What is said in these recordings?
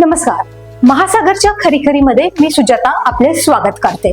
नमस्कार. महासागरच्या खरीखरीमध्ये मी सुजाता आपले स्वागत करते.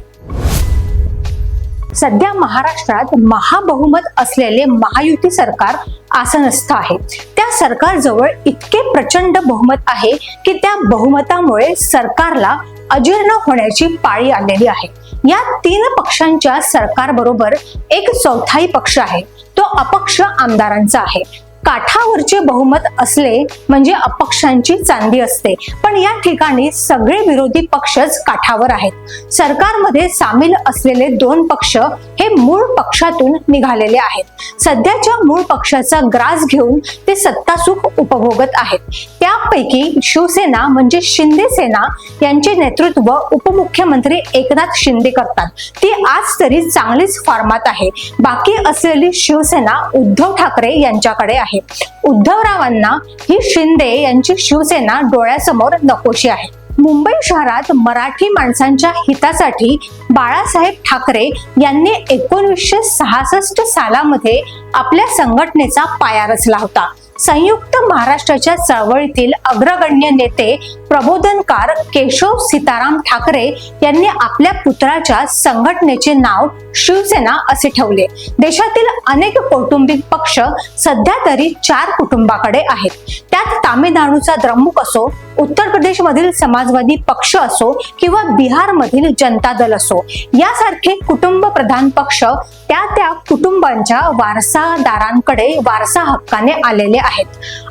सध्या महाराष्ट्रात महाबहुमत असलेले महायुती सरकार आसनस्थ आहे. त्या सरकारजवळ इतके प्रचंड बहुमत आहे की त्या बहुमतामुळे सरकारला अजीर्ण होण्याची पाळी आलेली आहे. या तीन पक्षांच्या सरकारबरोबर एक चौथाई पक्ष आहे. तो अपक्ष आमदारांचा आहे. काठावरचे बहुमत असले म्हणजे अपक्षांची चांदी असते. पण या ठिकाणी सगळे विरोधी पक्षच काठावर आहेत. सरकारमध्ये सामील असलेले दोन पक्ष हे मूळ पक्षातून निघालेले आहेत. सध्याच्या मूळ पक्षाचा ग्रास घेऊन ते सत्तासुख उपभोगत आहेत. त्यापैकी शिवसेना म्हणजे शिंदे सेना यांचे नेतृत्व उपमुख्यमंत्री एकनाथ शिंदे करतात. ती आज तरी चांगलीच फॉर्मात आहे. बाकी असलेली शिवसेना उद्धव ठाकरे यांच्याकडे आहे. उद्धवरावांना ही शिंदे यांची शिवसेना डोळ्यासमोर नकोशी आहे. मुंबई शहरात मराठी माणसांच्या हितासाठी बाळासाहेब ठाकरे यांनी एकोणीसशे सहासष्ट सालामध्ये आपल्या संघटनेचा पाया रचला होता. संयुक्त महाराष्ट्राच्या चळवळीतील अग्रगण्य नेते प्रबोधनकार केशव सीताराम ठाकरे यांनी आपल्या पुत्राच्या संघटनेचे नाव शिवसेना असे ठेवले. देशातील अनेक कौटुंबिक पक्ष सध्या तरी चार कुटुंबाकडे आहेत. त्यात तामिळनाडूचा द्रमुक असो उत्तर प्रदेशमधील समाजवादी पक्ष असो किंवा बिहारमधील जनता दल असो यासारखे कुटुंब प्रधान पक्ष त्या त्या कुटुंबांच्या वारसादारांकडे वारसा हक्काने आलेले आहेत.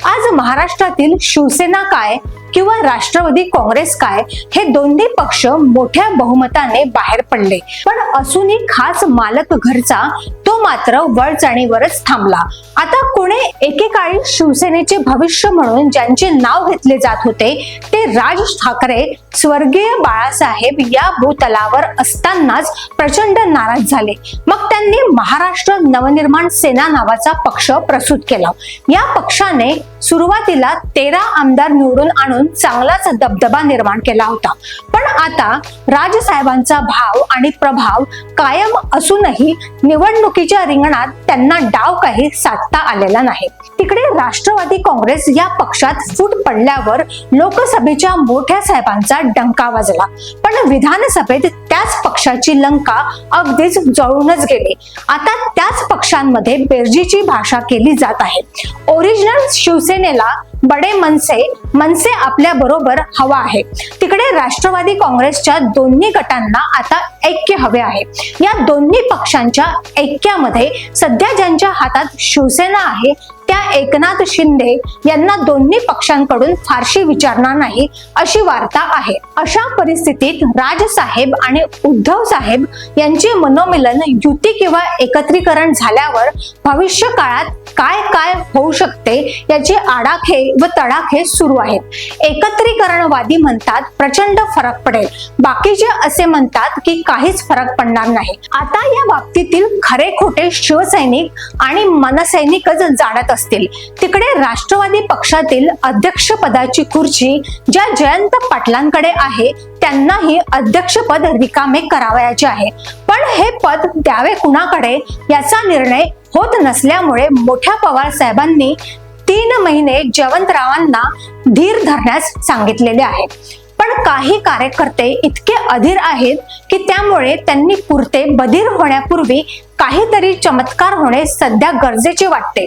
आज महाराष्ट्रातील शिवसेना काय किंवा राष्ट्रवादी काँग्रेस काय हे दोन्ही पक्ष मोठ्या बहुमताने बाहेर पडले. पण असूनही खास मालक घरचा तो मात्र वरचणीवरच थांबला. आता कोणी एकेकाळी शिवसेनेचे भविष्य म्हणून ज्यांचे नाव घेतले जात होते ते राज ठाकरे स्वर्गीय बाळासाहेब या भूतलावर असतानाच प्रचंड नाराज झाले. मग त्यांनी महाराष्ट्र नवनिर्माण सेना नावाचा पक्ष प्रस्तुत केला. या पक्षाने सुरुवातीला तेरा आमदार निवडून आणून चांगलाच दबदबा निर्माण केला होता. पण आता राजसाहेबांचा भाव आणि प्रभाव कायम असूनही निवडणुकीच्या रिंगणात त्यांना डाव काही साधता आलेला नाही. तिकडे राष्ट्रवादी काँग्रेस या पक्षात फूट पडल्यावर लोकसभेच्या मोठ्या साहेबांचा डंका वाजला. पण विधानसभेत त्याच पक्षाची लंका अगदीच जळूनच गेली. आता त्याच पक्षांमध्ये बेरजीची भाषा केली जात आहे. ओरिजिनल शिवसेनेला बडे मनसे मनसे आपल्या बरोबर हवा आहे. तिकडे राष्ट्रवादी काँग्रेसच्या दोन्ही गटांना आता ऐक्य हवे आहे. या दोन्ही पक्षांच्या ऐक्यामध्ये सध्या ज्यांच्या हातात शिवसेना आहे त्या एकनाथ शिंदे यांना दोन्ही पक्षांकडून फारशी विचारणार नाही अशी वार्ता आहे. अशा परिस्थितीत राजसाहेब आणि उद्धव साहेब यांचे मनोमिलन युती किंवा एकत्रीकरण झाल्यावर भविष्य काळात काय काय होऊ शकते याचे आडाखे व तडाखे सुरू आहेत. एकत्रीकरणवादी म्हणतात प्रचंड फरक पडेल. बाकीचे असे म्हणतात की काहीच फरक पडणार नाही. आता या बाबतीतील खरे खोटे शिवसैनिक आणि मनसैनिकच जाणत असतील. तिकडे राष्ट्रवादी पक्षातील अध्यक्ष पदाची खुर्ची ज्या जयंत पाटलांकडे आहे त्यांनाही अध्यक्षपद रिकामे करावयाचे आहे. पण हे पद द्यावे कुणाकडे? याचा निर्णय होत नसल्यामुळे मोठ्या पवार साहेबांनी तीन महिने जयवंतरावांना धीर धरण्यास सांगितलेले आहे. पण काही कार्यकर्ते इतके अधीर आहेत की त्यामुळे त्यांनी पुरते बधीर होण्यापूर्वी काहीतरी चमत्कार होणे सध्या गरजेचे वाटते.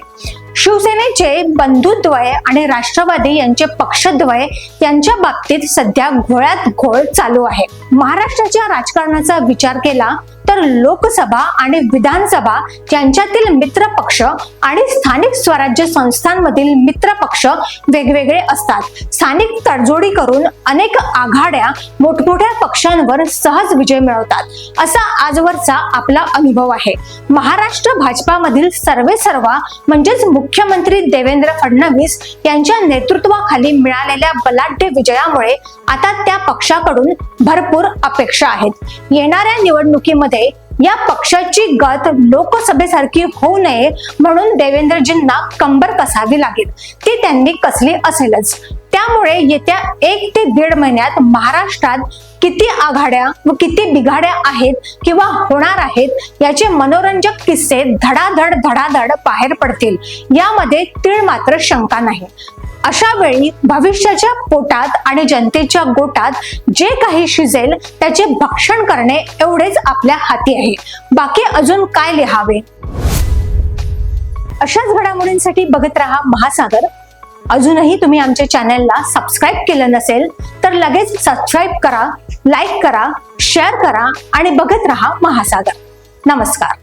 शिवसेनेचे बंधुद्वय आणि राष्ट्रवादी यांचे पक्षद्वय यांच्या बाबतीत सध्या घोळ्यात घोळ चालू आहे. महाराष्ट्राच्या राजकारणाचा विचार केला तर लोकसभा आणि विधानसभा यांच्यातील मित्र पक्ष आणि स्थानिक स्वराज्य संस्थांमधील मित्र पक्ष वेगवेगळे असतात. स्थानिक तडजोडी करून अनेक आघाड्या मोठमोठ्या पक्षांवर सहज विजय मिळवतात. असा आजवरचा आपला अनुभव आहे. महाराष्ट्र भाजपामधील सर्वे सर्वा म्हणजेच मुख्यमंत्री देवेंद्र फडणवीस यांच्या नेतृत्वाखाली मिळालेल्या बलाढ्य विजयामुळे आता त्या पक्षाकडून भरपूर अपेक्षा आहेत. येणाऱ्या निवडणुकीमध्ये या पक्षाची गत लोकसभेसारखी होऊ नये म्हणून देवेंद्रजींना कंबर कसावी लागेल. ती त्यांनी कसली असेलच. त्यामुळे येत्या एक ते दीड महिन्यात महाराष्ट्रात किती आघाड्या व किती बिघाड्या आहेत किंवा होणार आहेत याचे मनोरंजक किस्से धडाधड धडाधड बाहेर पडतील. यामध्ये तीळ मात्र शंका नाही. अशा वेळी भविष्याच्या पोटात आणि जनतेच्या गोटात जे काही शिजेल त्याचे भक्षण करणे एवढेच आपल्या हाती आहे. बाकी अजून काय लिहावे? अशाच घडामोडींसाठी बघत राहा महासागर. अजूनही तुम्ही आमच्या चॅनलला सबस्क्राईब केलं नसेल तर लगेच सबस्क्राईब करा लाईक करा शेअर करा आणि बघत राहा महासागर. नमस्कार.